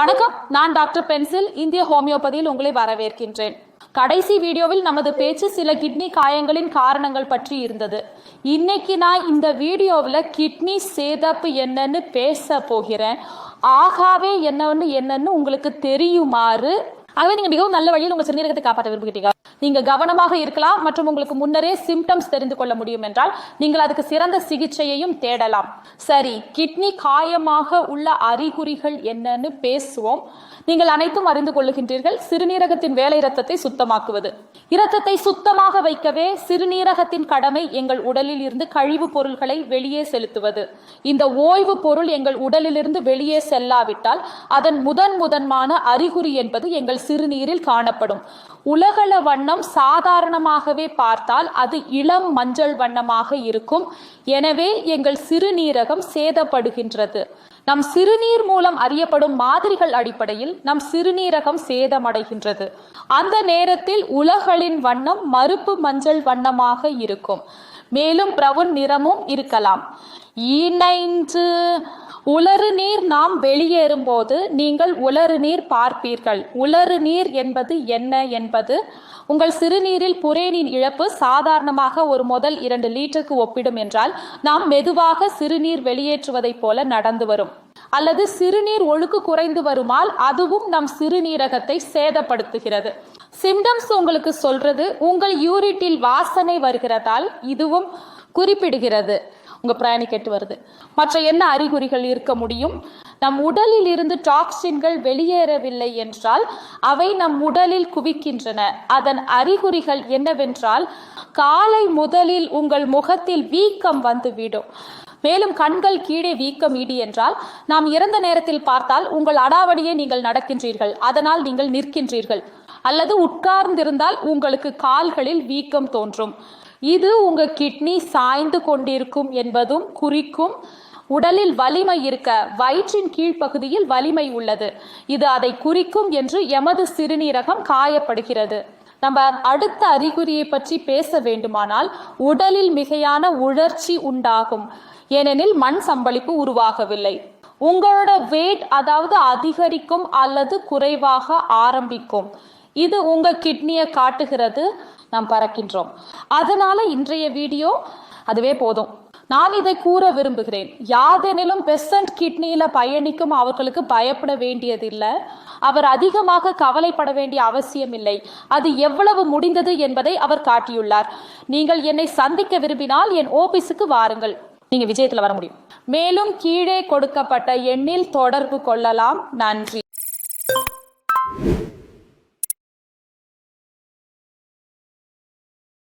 வணக்கம். நான் doctor pencil. இந்திய ஹோமியோபதியில் உங்களை வரவேற்கின்றேன். கடைசி வீடியோவில் நமது பேச்சு சில கிட்னி காயங்களின் காரணங்கள் பற்றி இருந்தது. இன்னைக்கு நான் இந்த வீடியோவில் கிட்னி சேதப்பு என்னன்னு பேச போகிறேன். ஆகாவே என்னன்னு என்னன்னு உங்களுக்கு தெரியுமாறு ஆகவே நீங்கள் மிகவும் நல்ல வழியில் உங்கள் சிறுநீரகத்தை காப்பாற்ற விரும்புகிறீங்க நீங்கள் கவனமாக இருக்கலாம் மற்றும் உங்களுக்கு முன்னரே சிம்டம்ஸ் தெரிந்து கொள்ள முடியும் என்றால் நீங்கள் அதுக்கு சிறந்த சிகிச்சையையும் தேடலாம். சரி கிட்னி காயமாக உள்ள அறிகுறிகள் என்னன்னு பேசுவோம். நீங்கள் அனைத்தும் அறிந்து கொள்ளுகின்றீர்கள். சிறுநீரகத்தின் வேலை இரத்தத்தை சுத்தமாக்குவது. இரத்தத்தை சுத்தமாக வைக்கவே சிறுநீரகத்தின் கடமை எங்கள் உடலில் இருந்து கழிவுப் பொருள்களை வெளியே செலுத்துவது. இந்த ஓய்வு பொருள் எங்கள் உடலிலிருந்து வெளியே செல்லாவிட்டால் அதன் முதன் முதன்மான அறிகுறி என்பது எங்கள் சிறுநீரில் காணப்படும். உலகள வண்ணம் சாதாரணமாகவே பார்த்தால் அது இளம் மஞ்சள் வண்ணமாக இருக்கும். எனவே எங்கள் சிறுநீரகம் சேதப்படுகின்றது. நம் சிறுநீர் மூலம் அறியப்படும் மாதிரிகள் அடிப்படையில் நம் சிறுநீரகம் சேதமடைகின்றது. அந்த நேரத்தில் உலகளின் வண்ணம் மறுப்பு மஞ்சள் வண்ணமாக இருக்கும். மேலும் பிரவுன் நிறமும் இருக்கலாம். இணைந்து உலறு நீர் நாம் வெளியேறும் போது நீங்கள் உலறு நீர் பார்ப்பீர்கள். உலறு நீர் என்பது என்ன என்பது? உங்கள் சிறுநீரில் புரேனின் இழப்பு சாதாரணமாக ஒரு முதல் இரண்டு லீட்டருக்கு ஒப்பிடும் என்றால் நாம் மெதுவாக சிறுநீர் வெளியேற்றுவதைப் போல நடந்து வரும். அல்லது சிறுநீர் ஒழுக்கு குறைந்து வருமால் அதுவும் நம் சிறுநீரகத்தை சேதப்படுத்துகிறது. சிம்டம்ஸ் உங்களுக்கு சொல்றது உங்கள் யூரிட்டில் வாசனை வருகிறதால் இதுவும் குறிப்பிடுகிறது. உங்கள் பிராணி கெட்டு வருது. மற்ற என்ன அறிகுறிகள் இருக்க முடியும்? நம் உடலில் இருந்து டாக்ஸின்கள் வெளியேறவில்லை என்றால் அவை நம் உடலில் குவிக்கின்றன. அதன் அறிகுறிகள் என்னவென்றால் காலை முதலில் உங்கள் முகத்தில் வீக்கம் வந்துவிடும். மேலும் கண்கள் கீழே வீக்கம் இடி என்றால் நாம் இறந்த நேரத்தில் பார்த்தால் உங்கள் அடாவடியை நீங்கள் நடக்கின்றீர்கள். அதனால் நீங்கள் நிற்கின்றீர்கள். அல்லது உட்கார்ந்திருந்தால் உங்களுக்கு கால்களில் வீக்கம் தோன்றும். இது உங்க கிட்னி சாய்ந்து கொண்டிருக்கும் என்பதும் குறிக்கும். உடலில் வலிமை இருக்க வயிற்றின் கீழ்ப்பகுதியில் வலிமை உள்ளது. இது அதை குறிக்கும் என்று எமது சிறுநீரகம் காயப்படுகிறது. நம்ம அடுத்த அறிகுறியை பற்றி பேச வேண்டுமானால் உடலில் மிகையான உழற்சி உண்டாகும். ஏனெனில் மண் சம்பளிப்பு உருவாகவில்லை. உங்களோட வெயிட் அதாவது அதிகரிக்கும் அல்லது குறைவாக ஆரம்பிக்கும். இது உங்கள் கிட்னியை காட்டுகிறது. நாம் பறக்கின்றோம். அதனால இன்றைய வீடியோ அதுவே போதும். நான் இதை கூற விரும்புகிறேன். யாதெனிலும் பெசன்ட் கிட்னியில் பயணிக்கும் அவர்களுக்கு பயப்பட வேண்டியதில்லை. அவர் அதிகமாக கவலைப்பட வேண்டிய அவசியமில்லை. அது எவ்வளவு முடிந்தது என்பதை அவர் காட்டியுள்ளார். நீங்கள் என்னை சந்திக்க விரும்பினால் என் ஆபீஸுக்கு வாருங்கள். நீங்கள் விஜயத்தில் வர முடியும். மேலும் கீழே கொடுக்கப்பட்ட எண்ணில் தொடர்பு கொள்ளலாம். நன்றி.